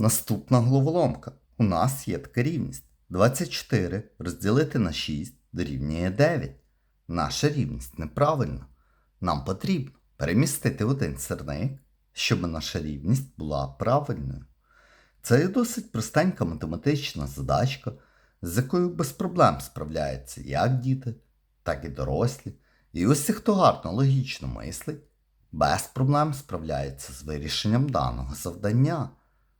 Наступна головоломка. У нас є така рівність. 24 розділити на 6 дорівнює 9. Наша рівність неправильна. Нам потрібно перемістити один сирник, щоб наша рівність була правильною. Це досить простенька математична задачка, з якою без проблем справляються як діти, так і дорослі. І усі, хто гарно логічно мислить, без проблем справляється з вирішенням даного завдання.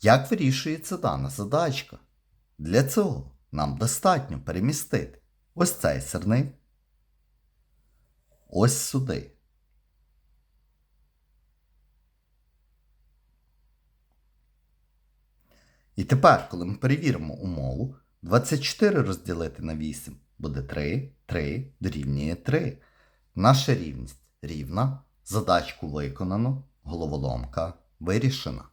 Як вирішується дана задачка? Для цього нам достатньо перемістити ось цей сирник ось сюди. І тепер, коли ми перевіримо умову, 24 розділити на 8 буде 3, 3 дорівнює 3. Наша рівність рівна, задачку виконано, головоломка вирішена.